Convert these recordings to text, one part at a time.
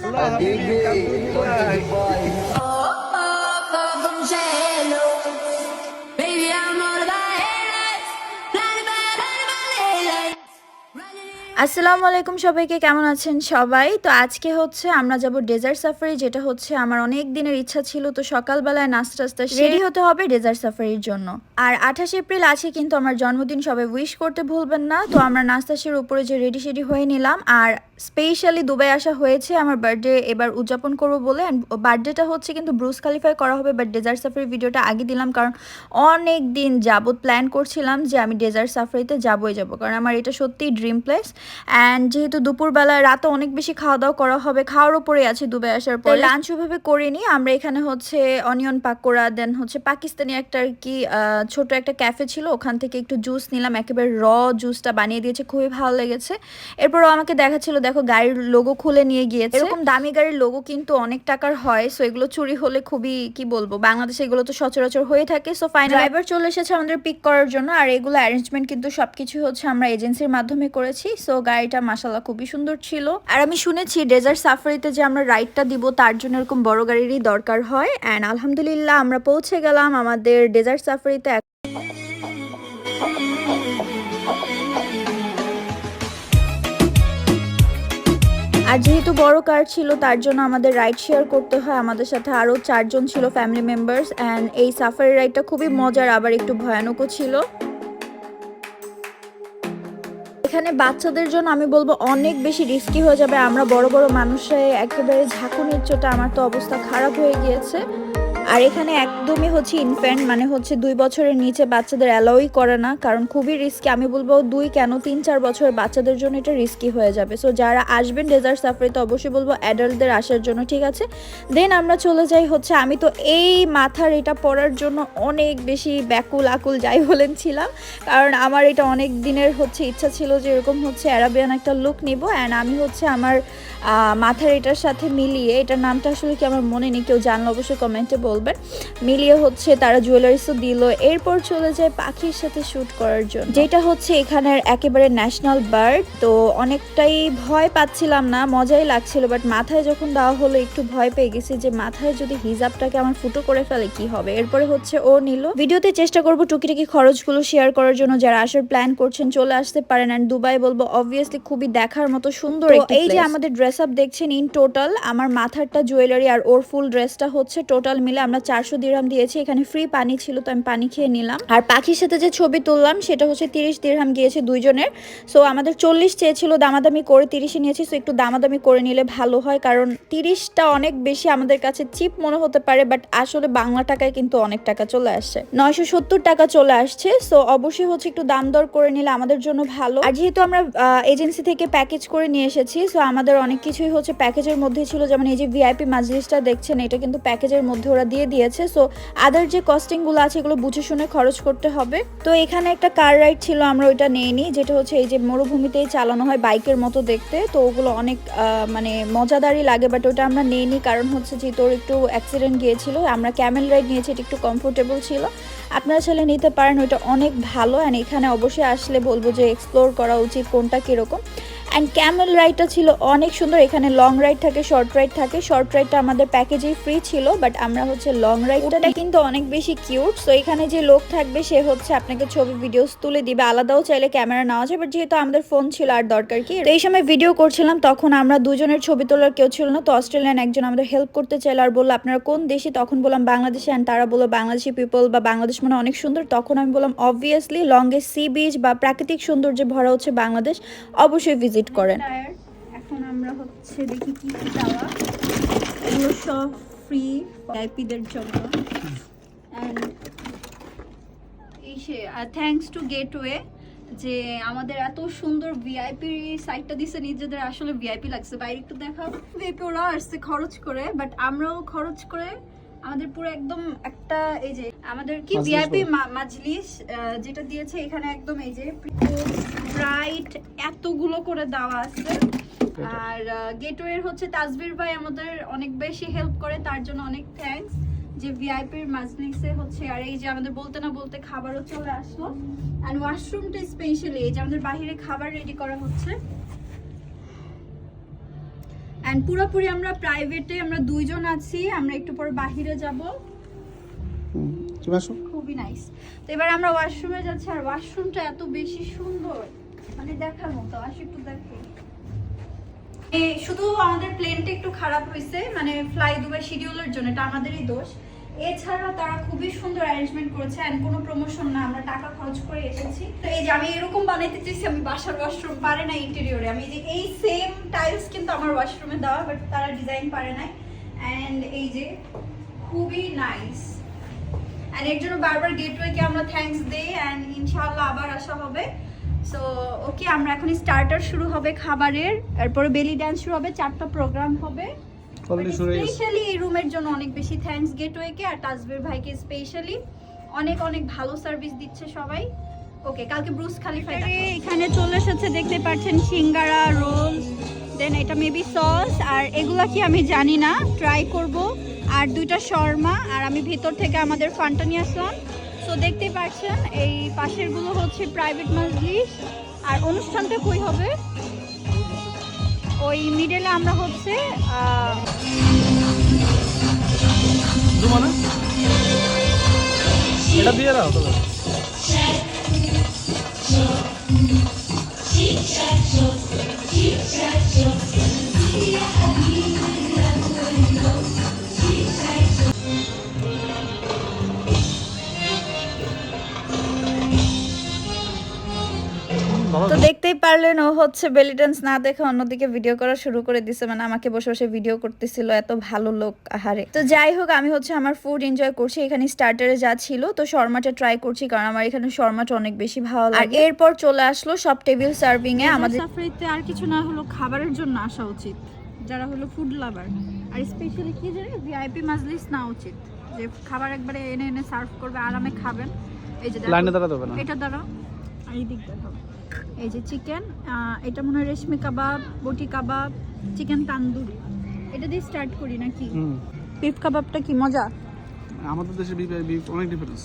Lahat ng kabuhay. Oh, Papa Bongelo. আসসালামু আলাইকুম সবাইকে কেমন আছেন সবাই? তো আজকে হচ্ছে আমরা যাব ডেজার্ট সাফারি যেটা হচ্ছে আমার অনেক দিনের ইচ্ছা ছিল তো সকালবেলায় নাস্তা টাস্তা রেডি হতে হবে ডেজার্ট সাফারির জন্য। আর আঠাশ এপ্রিল আছে কিন্তু আমার জন্মদিন সবাই উইশ করতে ভুলবেন না তো আমরা নাস্তাসের উপরে যে রেডি সেডি হয়ে নিলাম। আর স্পেশালি দুবাই আসা হয়েছে আমার বার্থডে এবার উদযাপন করব বলে বার্থডেটা হচ্ছে কিন্তু ব্রুস কালিফাই করা হবে বাট ডেজার্ট সাফারি ভিডিওটা আগে দিলাম কারণ অনেক দিন যাবত প্ল্যান করছিলাম যে আমি ডেজার্ট সাফারিতে যাবই যাব কারণ আমার এটা সত্যিই ড্রিম প্লেস অ্যান্ড যেহেতু দুপুরবেলা রাতে অনেক বেশি খাওয়া দাওয়া করা হবে খাওয়ার উপরে আছে দুবাই আসার পর। লাঞ্চ ওইভাবে করিনি আমরা এখানে হচ্ছে অনিয়ন পাকোড়া দেন হচ্ছে পাকিস্তানি একটা আর কি ছোট একটা ক্যাফে ছিল ওখান থেকে একটু জুস নিলাম একেবারে র জুসটা বানিয়ে দিয়েছে খুবই ভালো লেগেছে। এরপরও আমাকে দেখাচ্ছিল দেখো গাড়ির লোগো খুলে নিয়ে গিয়েছে। এরকম দামি গাড়ির লোগো কিন্তু অনেক টাকার হয় সো এগুলো চুরি হলে খুবই কি বলব বাংলাদেশে এগুলো তো সচরাচর হয়ে থাকে। সো ফাইনাল ড্রাইভার চলে এসেছে আমাদের পিক করার জন্য আর এগুলো অ্যারেঞ্জমেন্ট কিন্তু সবকিছু হচ্ছে আমরা এজেন্সির মাধ্যমে করেছি। সো গাড়িটা মাসাল্লাহ খুবই সুন্দর ছিল। আর আমি শুনেছি, ডেজার্ট সাফারিতে যে আমরা রাইডটা দিব, তার জন্য এরকম বড় গাড়িরই দরকার হয়। অ্যান্ড আলহামদুলিল্লাহ আমরা পৌঁছে গেলাম আমাদের ডেজার্ট সাফারিতে। আর যেহেতু বড় কার ছিল, তার জন্য আমাদের রাইড শেয়ার করতে হয়। আমাদের সাথে আরও চারজন ছিল ফ্যামিলি মেম্বার্স অ্যান্ড এই সাফারি রাইডটা খুবই মজার, আবার একটু ভয়ানকও ছিল। এখানে বাচ্চাদের জন্য আমি বলব অনেক বেশি রিস্কি হয়ে যাবে। আমরা বড় বড় মানুষের একেবারে ঝাঁকুনির চোটা আমার তো অবস্থা খারাপ হয়ে গিয়েছে। আর এখানে একদমই হচ্ছে ইনফ্যান্ট মানে হচ্ছে দুই বছরের নিচে বাচ্চাদের অ্যালাউই করে না, কারণ খুবই রিস্কি আমি বলব দুই কেন তিন চার বছরের বাচ্চাদের জন্য এটা রিস্কি হয়ে যাবে। সো যারা আসবেন ডেজার্ট সাফারিতে অবশ্যই বলব অ্যাডাল্টদের আসার জন্য, ঠিক আছে? দেন আমরা চলে যাই হচ্ছে, আমি তো এই মাথার এটা পরার জন্য অনেক বেশি ব্যাকুল আকুল যাই বলেন ছিলাম, কারণ আমার এটা অনেক দিনের হচ্ছে ইচ্ছা ছিল যে এরকম হচ্ছে অ্যারাবিয়ান একটা লুক নিব অ্যান্ড আমি হচ্ছে আমার মাথার এটার সাথে মিলিয়ে, এটার নামটা আসলে কি আমার মনে নেই, কেউ জানলে অবশ্যই কমেন্টে বলবেন। মিলিয়ে হচ্ছে তারা জুয়েলারিসও দিল। এরপর চলে যায় পাখির সাথে শ্যুট করার জন্য। যেটা হচ্ছে এখানের একেবারে ন্যাশনাল বার্ড তো অনেকটাই ভয় পাচ্ছিলাম না মজাই লাগছিল বাট মাথায় যখন দেওয়া হলো একটু ভয় পেয়ে গেছি যে মাথায় যদি হিজাবটাকে আমার ফুটো করে ফেলে কি হবে? এরপরে হচ্ছে ও নিল। ভিডিওতে চেষ্টা করব টুকিটাকি খরচগুলো শেয়ার করার জন্য। যারা আসার প্ল্যান করছেন চলে আসতে পারেন। অ্যান্ড দুবাই বলব অবভিয়াসলি খুবই দেখার মতো সুন্দর এই যে আমাদের ড্রেস আপ দেখছেন ইন টোটাল আমার মাথারটা জুয়েলারি আর ওর ফুল ড্রেসটা হচ্ছে টোটাল মিলে আমরা চারশো দিরহাম দিয়েছি, এখানে ফ্রি পানি ছিল তো আমি পানি খেয়ে নিলাম। আর পাখির সাথে যে ছবি তুললাম, সেটা হচ্ছে তিরিশ দিরহাম গিয়েছে দুইজনের। সো আমাদের চল্লিশ চেয়েছিল, দামাদামি করে তিরিশে নিয়েছি সো একটু দামাদামি করে নিলে ভালো হয়, কারণ তিরিশটা অনেক বেশি আমাদের কাছে চিপ মনে হতে পারে বাট আসলে বাংলা টাকায় কিন্তু অনেক টাকা চলে আসছে নয়শো সত্তর টাকা চলে আসছে সো অবশ্যই হচ্ছে একটু দাম দর করে নিলে আমাদের জন্য ভালো। আর যেহেতু আমরা এজেন্সি থেকে প্যাকেজ করে নিয়ে এসেছি সো আমাদের অনেক কিছুই হচ্ছে প্যাকেজের মধ্যে ছিল, যেমন এই যে ভিআইপি মাজলিসটা দেখছেন, এটা কিন্তু প্যাকেজের মধ্যে ওরা দিয়ে দিয়েছে। সো আদার যে কস্টিংগুলো আছে, এগুলো বুঝে শুনে খরচ করতে হবে। তো এখানে একটা কার রাইড ছিল, আমরা ওইটা নেইনি। যেটা হচ্ছে এই যে মরুভূমিতেই চালানো হয় বাইকের মতো দেখতে। তো ওগুলো অনেক মানে মজাদারই লাগে বাট ওটা আমরা নেইনি। কারণ হচ্ছে যে তোর একটু অ্যাক্সিডেন্ট গিয়েছিল, আমরা ক্যামেল রাইড নিয়েছি, এটা একটু কমফোর্টেবল ছিল। আপনারা চাইলে নিতে পারেন, ওইটা অনেক ভালো। অ্যান্ড এখানে অবশ্যই আসলে বলব যে এক্সপ্লোর করা উচিত কোনটা কীরকম। অ্যান্ড ক্যামেল রাইডটা ছিল অনেক সুন্দর। এখানে লং রাইড থাকে শর্ট রাইড থাকে। শর্ট রাইডটা আমাদের প্যাকেজেই ফ্রি ছিল বাট আমরা হচ্ছে লং রাইডটা কিন্তু অনেক বেশি কিউট সো এখানে যে লোক থাকবে সে হচ্ছে আপনাকে ছবি ভিডিওস তুলে দিবে। আলাদাও চাইলে ক্যামেরা নেওয়া যায় বাট যেহেতু আমাদের ফোন ছিল আর দরকার কি? তো এই সময় ভিডিও করছিলাম তখন আমরা দুজনের ছবি তোলার কেউ ছিল না। তো অস্ট্রেলিয়ান একজন আমাদের হেল্প করতে চাইলো আর বলল আপনারা কোন দেশে? তখন বললাম বাংলাদেশে। অ্যান্ড তারা বলল বাংলাদেশি পিপল বা বাংলাদেশ মানে অনেক সুন্দর। তখন আমি বললাম অবভিয়াসলি লংগেস্ট সি বিচ বা প্রাকৃতিক সৌন্দর্যে ভরা হচ্ছে বাংলাদেশ। অবশ্যই ভিজিট করেন। এখন আমরা হচ্ছে দেখি কি কি দেওয়া এগুলো সব ফ্রি ভিআইপিদের জন্য। থ্যাঙ্কস টু গেটওয়ে যে আমাদের এত সুন্দর ভিআইপি সাইটটা দিছে নিজেদের আসলে ভিআইপি লাগছে। বাইরে একটু দেখাও। ভিআইপি ওরা আসছে খরচ করে বাট আমরাও খরচ করে আমাদের পুরো একদম একটা এই যে আমাদের কি ভিআইপি মাজলিস যেটা দিয়েছে এখানে একদম এই যে ব্রাইট এতগুলো করে দেওয়া আছে। আর গেটওয়ের হচ্ছে তাজবির ভাই আমাদের অনেক বেশি হেল্প করে তার জন্য অনেক থ্যাঙ্কস যে ভিআইপির মাজলিসে হচ্ছে আর এই যে আমাদের বলতে না বলতে খাবারও চলে আসলো। অ্যান্ড ওয়াশরুমটা স্পেশালি এই যে আমাদের বাইরে খাবার রেডি করা হচ্ছে। অ্যান্ড পুরোপুরি আমরা প্রাইভেটে আমরা দুইজন আছি আমরা একটু পর বাহিরে যাব। খুবই নাইস তো এবার আমরা ওয়াশরুমে যাচ্ছি আর ওয়াশরুমটা এত বেশি সুন্দর। মানে দেখার মতো, আসো একটু দেখো। শুধু আমাদের প্লেনটা একটু খারাপ হয়েছে মানে ফ্লাই দুবাই শিডিউলের জন্য, এটা আমাদেরই দোষ। এছাড়া তারা খুবই সুন্দর অ্যারেঞ্জমেন্ট করেছে এন্ড কোনো প্রমোশন না, আমরা টাকা খরচ করে এসেছি। তো এই যে আমি এরকম বানাইতে চাইছি, আমি বাসার ওয়াশরুম পারে না ইন্টেরিয়রে আমি যে এই সেম টাইলস কিন্তু আমার ওয়াশরুমে দেওয়া বাট তারা ডিজাইন পারে নাই। অ্যান্ড এই যে খুবই নাইস অ্যান্ড এর জন্য বারবার গেটওয়েকে আমরা থ্যাঙ্কস দেই অ্যান্ড ইনশাআল্লাহ আবার আসা হবে। সো ওকে আমরা এখন স্টার্টার শুরু হবে খাবারের এরপরে বেলি ডান্স শুরু হবে চারটা প্রোগ্রাম হবে। স্পেশালি এই রুমের জন্য অনেক বেশি থ্যাঙ্কস গেটওয়েকে আর তাজবির ভাইকে স্পেশালি অনেক অনেক ভালো সার্ভিস দিচ্ছে সবাই। ওকে কালকে ব্রুস খালিফা এখানে চলে এসেছে দেখতে পাচ্ছেন সিঙ্গারা রোল দেন এটা মেবি সস আর এগুলা কি আমি জানি না ট্রাই করব। আর দুইটা শর্মা আর আমি ভিতর থেকে আমাদের ফান্টা নিয়ে আসলাম তো দেখতে পাচ্ছেন এই পাশেরগুলো হচ্ছে প্রাইভেট মজলিস আর অনুষ্ঠানটা কই হবে? ওই মিডেলে আমরা হচ্ছে আহ, পারলেন ও হচ্ছে বেলি ডান্স না দেখে অন্যদিকে ভিডিও করা শুরু করে দিছে। মানে আমাকে বসে বসে ভিডিও করতেছিল এত ভালো লোক আহারে। তো যাই হোক আমি হচ্ছে আমার ফুড এনজয় করছি এখানে স্টার্টারে যা ছিল তো শর্মাটা ট্রাই করছি কারণ আমার এখানে শর্মাটা অনেক বেশি ভালো লাগে। আর এরপর চলে আসলো সব টেবিল সার্ভিং এ আমাদের সাফারিতে আর কিছু না হলো খাবারের জন্য আসা উচিত। যারা হলো ফুড লাভার আর স্পেশালি কি জানি ভিআইপি মাজলিস না উচিত। যে খাবার একবারে এনে এনে সার্ভ করবে আরামে খাবেন। এই যে লাইনে দাঁড়াতে হবে না। এটা আর এই দিক দেখাও এই যে চিকেন এটা মনে হয় রেশমি কাবাব বটি কাবাব চিকেন তান্দুরি। এটা দিয়ে স্টার্ট করি নাকি? বিফ কাবাবটা কি মজা? আমাদের দেশে বিফ অনেক ডিফারেন্স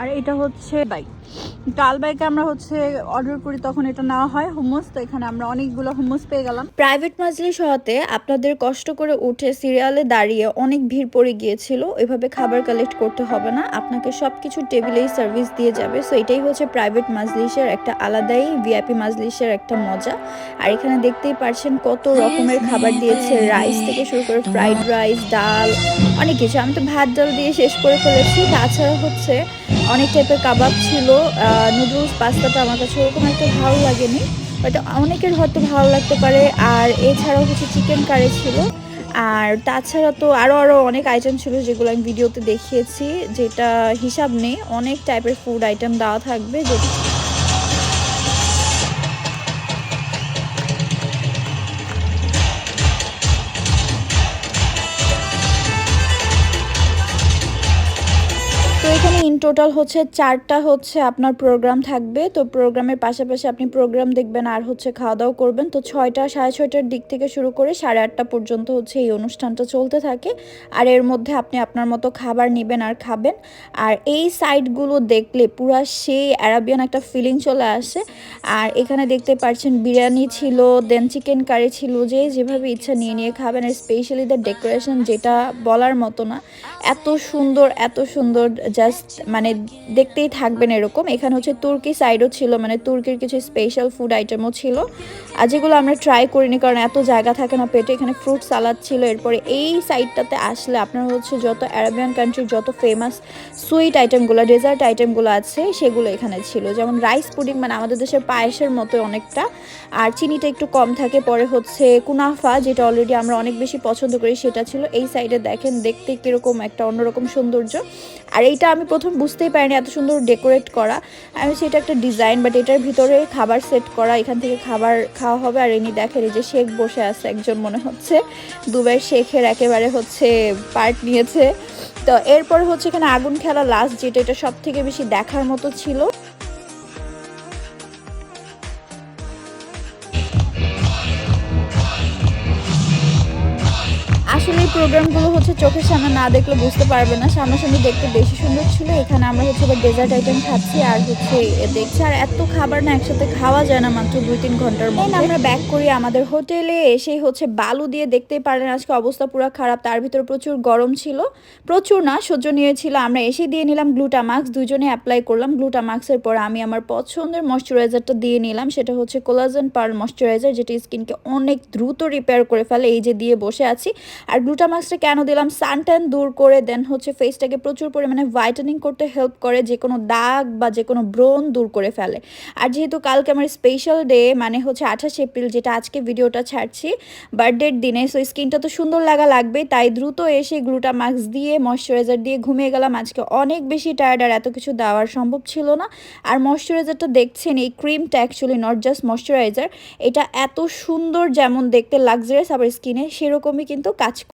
আর এটা হচ্ছে বাইক ডাল বাইকে আমরা হচ্ছে অর্ডার করি তখন এটা নেওয়া হয় হুমুস তো এখানে আমরা অনেকগুলো হুমুস পেয়ে গেলাম। প্রাইভেট মাজলিস হওয়াতে আপনাদের কষ্ট করে উঠে সিরিয়ালে দাঁড়িয়ে অনেক ভিড় পড়ে গিয়েছিল এভাবে খাবার কালেক্ট করতে হবে না আপনাকে সব কিছু টেবিলেই সার্ভিস দিয়ে যাবে। সো এটাই হচ্ছে প্রাইভেট মাজলিসের একটা আলাদাই ভিআইপি মাজলিসের একটা মজা। আর এখানে দেখতেই পারছেন কত রকমের খাবার দিয়েছে রাইস থেকে শুরু করে ফ্রাইড রাইস ডাল অনেক কিছু। আমি তো ভাত ডাল দিয়ে শেষ করে ফেলেছি। তাছাড়া হচ্ছে অনেক টাইপের কাবাব ছিল নুডলস পাস্তাটা আমার কাছে ওরকম একটা ভালো লাগেনি বাট অনেকের হয়তো ভালো লাগতে পারে, আর এছাড়াও কিছু চিকেন কারি ছিল, আর তাছাড়া তো আরও আরও অনেক আইটেম ছিল যেগুলো আমি ভিডিওতে দেখিয়েছি, যেটা হিসাব নেই, অনেক টাইপের ফুড আইটেম দেওয়া থাকবে যেটা টোটাল হচ্ছে চারটা হচ্ছে আপনার প্রোগ্রাম থাকবে। তো প্রোগ্রামের পাশাপাশি আপনি প্রোগ্রাম দেখবেন আর হচ্ছে খাওয়া দাওয়া করবেন। তো ছয়টা, সাড়ে ছয়টার দিক থেকে শুরু করে সাড়ে আটটা পর্যন্ত হচ্ছে এই অনুষ্ঠানটা চলতে থাকে। আর এর মধ্যে আপনি আপনার মতো খাবার নেবেন আর খাবেন। আর এই সাইডগুলো দেখলে পুরা সেই অ্যারাবিয়ান একটা ফিলিং চলে আসে। আর এখানে দেখতে পাচ্ছেন বিরিয়ানি ছিল দেন চিকেন কারি ছিল, যে যেভাবে ইচ্ছা নিয়ে নিয়ে খাবেন। আর স্পেশালি দ্য ডেকোরেশন যেটা বলার মতো না। এত সুন্দর এত সুন্দর জাস্ট মানে দেখতেই থাকবেন এরকম। এখানে হচ্ছে তুর্কি সাইডও ছিল মানে তুর্কির কিছু স্পেশাল ফুড আইটেমও ছিল। আর যেগুলো আমরা ট্রাই করিনি, কারণ এত জায়গা থাকে না পেটে, এখানে ফ্রুট সালাদ ছিল। এরপরে এই সাইডটাতে আসলে আপনার হচ্ছে যত অ্যারাবিয়ান কান্ট্রির যত ফেমাস সুইট আইটেমগুলো ডেজার্ট আইটেমগুলো আছে, সেগুলো এখানে ছিল। যেমন রাইস পুডিং মানে আমাদের দেশের পায়েসের মতো অনেকটা। আর চিনিটা একটু কম থাকে, পরে হচ্ছে কুনাফা, যেটা অলরেডি আমরা অনেক বেশি পছন্দ করি, সেটা ছিল। এই সাইডে দেখেন, দেখতে কীরকম একটা অন্যরকম সৌন্দর্য। আর এইটা আমি প্রথম বুঝতেই পারিনি এত সুন্দর ডেকোরেট করা। আমি সেটা একটা ডিজাইন বাট এটার ভিতরে খাবার সেট করা, এখান থেকে খাবার খাওয়া হবে। আর এনি দেখেন, এই যে শেখ বসে আছে একজন মনে হচ্ছে। দুবাই শেখের একেবারে হচ্ছে পার্ট নিয়েছে। তো এরপর হচ্ছে এখানে আগুন খেলা লাস্ট যেটা এটা সব থেকে বেশি দেখার মতো ছিল। আসলে প্রোগ্রামগুলো হচ্ছে চোখের সামনে না দেখলে বুঝতে পারবে না। সামনাসামনি দেখতে বেশি সুন্দর ছিল। এখানে আমরা হচ্ছে ডেজার্ট আইটেম খাচ্ছি আর হচ্ছে দেখছি। আর এত খাবার না একসাথে খাওয়া যায় না মাত্র দুই তিন ঘণ্টার মধ্যে। আমরা ব্যাক করি আমাদের হোটেলে। এসেই হচ্ছে বালু দিয়ে দেখতেই পারেন আজকে অবস্থা পুরো খারাপ। তার ভিতরে প্রচুর গরম ছিল। প্রচুর না সহ্যনীয় ছিল। আমরা এসে দিয়ে নিলাম গ্লুটামাক্স দুজনে অ্যাপ্লাই করলাম গ্লুটামাক্সের পর আমি আমার পছন্দের ময়শ্চারাইজারটা দিয়ে নিলাম। সেটা হচ্ছে কোলাজেন পার্ল ময়শ্চারাইজার যেটা স্কিনকে অনেক দ্রুত রিপেয়ার করে ফেলে। এই যে দিয়ে বসে আছি। আর গ্লুটামাক্সটা কেন দিলাম? সানট্যান দূর করে দেন হচ্ছে ফেসটাকে প্রচুর পরিমাণে ভাইটানিং করতে হেল্প করে, যে কোনো দাগ বা যে কোনো ব্রণ দূর করে ফেলে। আর যেহেতু কালকে আমার স্পেশাল ডে মানে হচ্ছে আঠাশ এপ্রিল, যেটা আজকে ভিডিওটা ছাড়ছি বার্থডের দিনে সো স্কিনটা তো সুন্দর লাগা লাগবে তাই দ্রুত এসে গ্লুটামাক্স দিয়ে ময়শ্চারাইজার দিয়ে ঘুমিয়ে গেলাম। আজকে অনেক বেশি টায়ার্ড আর এত কিছু দেওয়ার সম্ভব ছিল না। আর ময়শ্চারাইজারটা দেখছেন, এই ক্রিমটা অ্যাকচুয়ালি নট জাস্ট ময়শ্চারাইজার এটা এত সুন্দর যেমন দেখতে লাক্সারিয়াস আবার স্কিনে সেরকমই কিন্তু কাজ